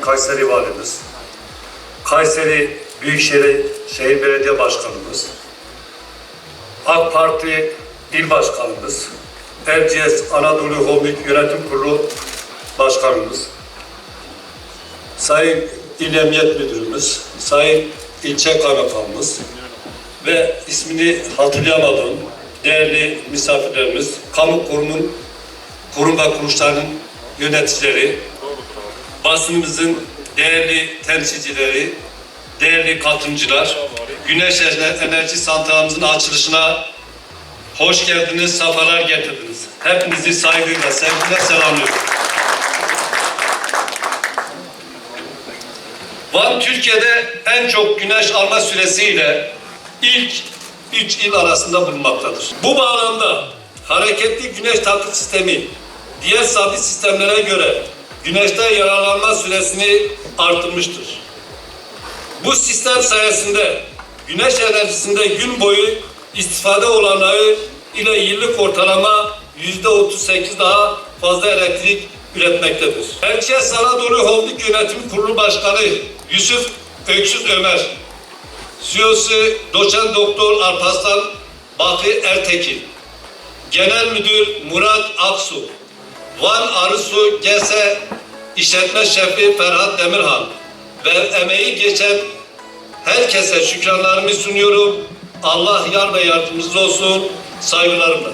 Kayseri Valimiz, Kayseri Büyükşehir Şehir Belediye Başkanımız, AK Parti İl Başkanımız, Erciyes Anadolu Holding Yönetim Kurulu Başkanımız, Sayın İl Emniyet Müdürümüz, Sayın İlçe Kaymakamımız ve ismini hatırlayamadığım değerli misafirlerimiz, kamu kurumun, kurum ve kuruluşlarının yöneticileri, basınımızın değerli temsilcileri, değerli katılımcılar, Güneş Enerji Santralimizin açılışına hoş geldiniz, safalar getirdiniz. Hepinizi saygıyla, sevgiyle selamlıyorum. Van Türkiye'de en çok güneş alma süresiyle ilk üç il arasında bulunmaktadır. Bu bağlamda hareketli güneş takip sistemi diğer sabit sistemlere göre güneşten yararlanma süresini artırmıştır. Bu sistem sayesinde güneş enerjisinde gün boyu istifade olanağı ile yıllık ortalama yüzde 38 daha fazla elektrik üretmektedir. Erciyes Anadolu Holding Yönetim Kurulu Başkanı Yusuf Öksüz Ömer, CEO'su Doçent Doktor Alparslan Bakı Ertekin, Genel Müdür Murat Aksu, Van Arısu GESE İşletme Şefi Ferhat Demirhan ve emeği geçen herkese şükranlarımı sunuyorum. Allah yar ve yardımcınız olsun. Saygılarımla.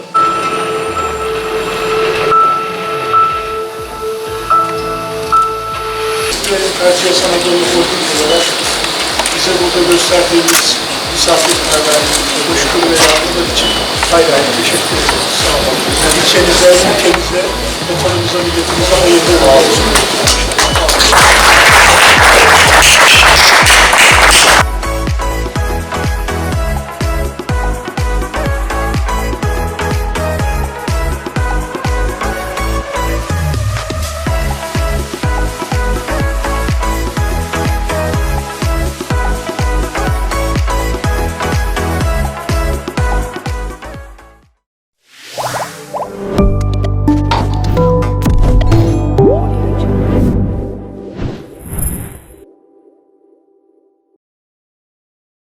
Erciyes Anadolu Holding olarak bize burada gösterdiğiniz misafirperverlik, coşku ve yardımlar için ayrı ayrı teşekkür ederiz. Sağ olun. İlçenize, ülkemize, vatanımıza, milletimize hayırlı olsun.